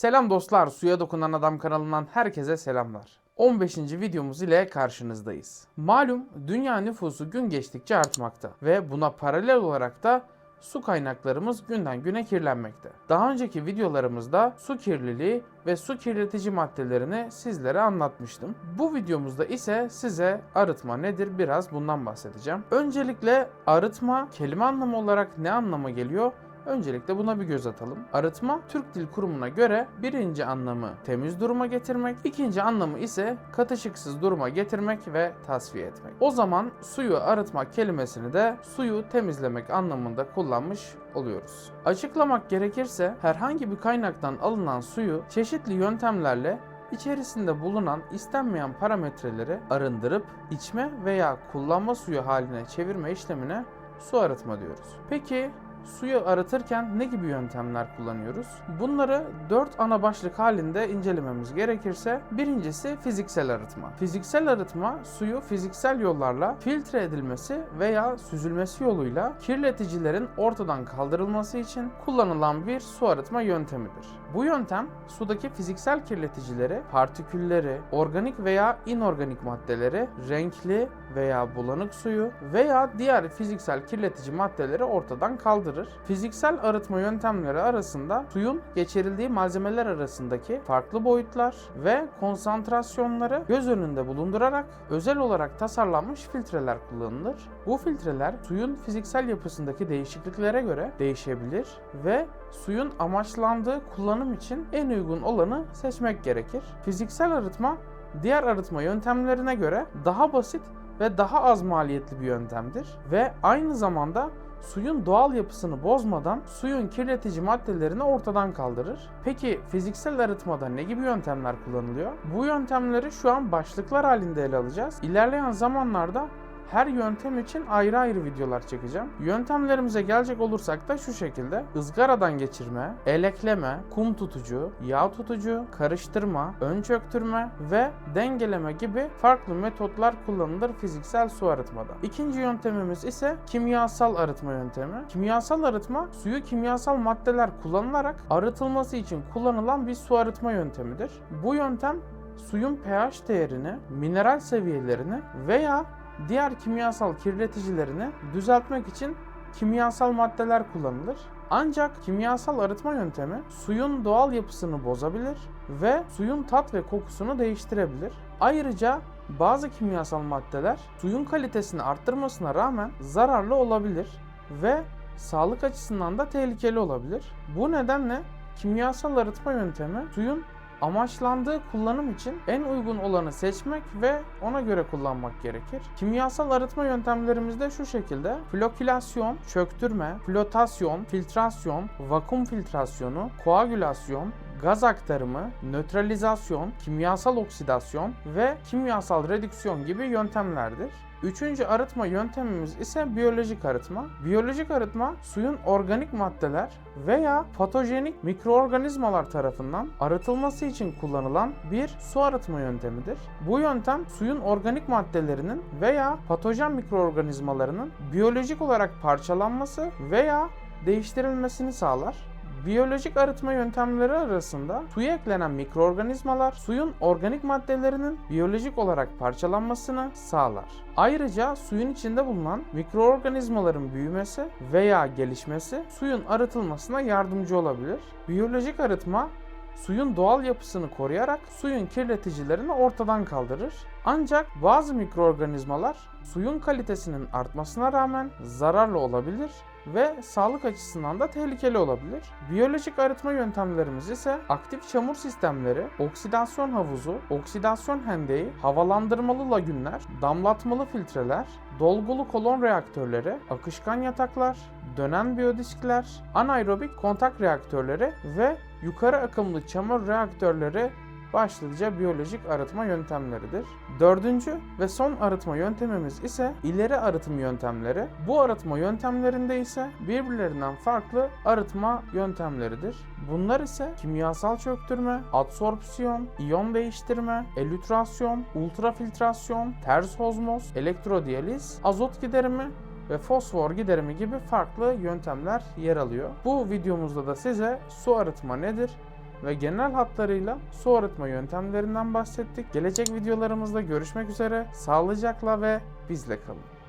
Selam dostlar, Suya Dokunan Adam kanalından herkese selamlar. 15. videomuz ile karşınızdayız. Malum dünya nüfusu gün geçtikçe artmakta ve buna paralel olarak da su kaynaklarımız günden güne kirlenmekte. Daha önceki videolarımızda su kirliliği ve su kirletici maddelerini sizlere anlatmıştım. Bu videomuzda ise size arıtma nedir biraz bundan bahsedeceğim. Öncelikle arıtma kelime anlamı olarak ne anlama geliyor? Öncelikle buna bir göz atalım. Arıtma, Türk Dil Kurumu'na göre birinci anlamı temiz duruma getirmek, ikinci anlamı ise katışıksız duruma getirmek ve tasfiye etmek. O zaman suyu arıtmak kelimesini de suyu temizlemek anlamında kullanmış oluyoruz. Açıklamak gerekirse herhangi bir kaynaktan alınan suyu çeşitli yöntemlerle içerisinde bulunan istenmeyen parametreleri arındırıp içme veya kullanma suyu haline çevirme işlemine su arıtma diyoruz. Peki Suyu arıtırken ne gibi yöntemler kullanıyoruz? Bunları 4 ana başlık halinde incelememiz gerekirse birincisi fiziksel arıtma. Fiziksel arıtma suyu fiziksel yollarla filtre edilmesi veya süzülmesi yoluyla kirleticilerin ortadan kaldırılması için kullanılan bir su arıtma yöntemidir. Bu yöntem sudaki fiziksel kirleticileri, partikülleri, organik veya inorganik maddeleri, renkli veya bulanık suyu veya diğer fiziksel kirletici maddeleri ortadan kaldırır. Fiziksel arıtma yöntemleri arasında suyun geçirildiği malzemeler arasındaki farklı boyutlar ve konsantrasyonları göz önünde bulundurarak özel olarak tasarlanmış filtreler kullanılır. Bu filtreler suyun fiziksel yapısındaki değişikliklere göre değişebilir ve suyun amaçlandığı kullanım için en uygun olanı seçmek gerekir. Fiziksel arıtma diğer arıtma yöntemlerine göre daha basit ve daha az maliyetli bir yöntemdir ve aynı zamanda suyun doğal yapısını bozmadan suyun kirletici maddelerini ortadan kaldırır. Peki fiziksel arıtmada ne gibi yöntemler kullanılıyor? Bu yöntemleri şu an başlıklar halinde ele alacağız. İlerleyen zamanlarda her yöntem için ayrı ayrı videolar çekeceğim. Yöntemlerimize gelecek olursak da şu şekilde. ızgaradan geçirme, elekleme, kum tutucu, yağ tutucu, karıştırma, ön çöktürme ve dengeleme gibi farklı metotlar kullanılır fiziksel su arıtmada. İkinci yöntemimiz ise kimyasal arıtma yöntemi. Kimyasal arıtma suyu kimyasal maddeler kullanılarak arıtılması için kullanılan bir su arıtma yöntemidir. Bu yöntem suyun pH değerini, mineral seviyelerini veya diğer kimyasal kirleticilerini düzeltmek için kimyasal maddeler kullanılır. Ancak kimyasal arıtma yöntemi suyun doğal yapısını bozabilir ve suyun tat ve kokusunu değiştirebilir. Ayrıca bazı kimyasal maddeler suyun kalitesini arttırmasına rağmen zararlı olabilir ve sağlık açısından da tehlikeli olabilir. Bu nedenle kimyasal arıtma yöntemi suyun amaçlandığı kullanım için en uygun olanı seçmek ve ona göre kullanmak gerekir. Kimyasal arıtma yöntemlerimiz de şu şekilde. Flokülasyon, çöktürme, flotasyon, filtrasyon, vakum filtrasyonu, koagülasyon, gaz aktarımı, nötralizasyon, kimyasal oksidasyon ve kimyasal redüksiyon gibi yöntemlerdir. Üçüncü arıtma yöntemimiz ise biyolojik arıtma. Biyolojik arıtma suyun organik maddeler veya patojenik mikroorganizmalar tarafından arıtılması için kullanılan bir su arıtma yöntemidir. Bu yöntem suyun organik maddelerinin veya patojen mikroorganizmalarının biyolojik olarak parçalanması veya değiştirilmesini sağlar. Biyolojik arıtma yöntemleri arasında suya eklenen mikroorganizmalar suyun organik maddelerinin biyolojik olarak parçalanmasını sağlar. Ayrıca suyun içinde bulunan mikroorganizmaların büyümesi veya gelişmesi suyun arıtılmasına yardımcı olabilir. Biyolojik arıtma suyun doğal yapısını koruyarak suyun kirleticilerini ortadan kaldırır. Ancak bazı mikroorganizmalar suyun kalitesinin artmasına rağmen zararlı olabilir ve sağlık açısından da tehlikeli olabilir. Biyolojik arıtma yöntemlerimiz ise aktif çamur sistemleri, oksidasyon havuzu, oksidasyon hendeği, havalandırmalı lagünler, damlatmalı filtreler, dolgulu kolon reaktörleri, akışkan yataklar, dönen biyodiskler, anaerobik kontak reaktörleri ve yukarı akımlı çamur reaktörleri başlıca biyolojik arıtma yöntemleridir. Dördüncü ve son arıtma yöntemimiz ise ileri arıtım yöntemleri. Bu arıtma yöntemlerinde ise birbirlerinden farklı arıtma yöntemleridir. Bunlar ise kimyasal çöktürme, adsorpsiyon, iyon değiştirme, elütrasyon, ultrafiltrasyon, ters ozmoz, elektrodiyaliz, azot giderimi ve fosfor giderimi gibi farklı yöntemler yer alıyor. Bu videomuzda da size su arıtma nedir ve genel hatlarıyla su arıtma yöntemlerinden bahsettik. Gelecek videolarımızda görüşmek üzere. Sağlıcakla ve bizle kalın.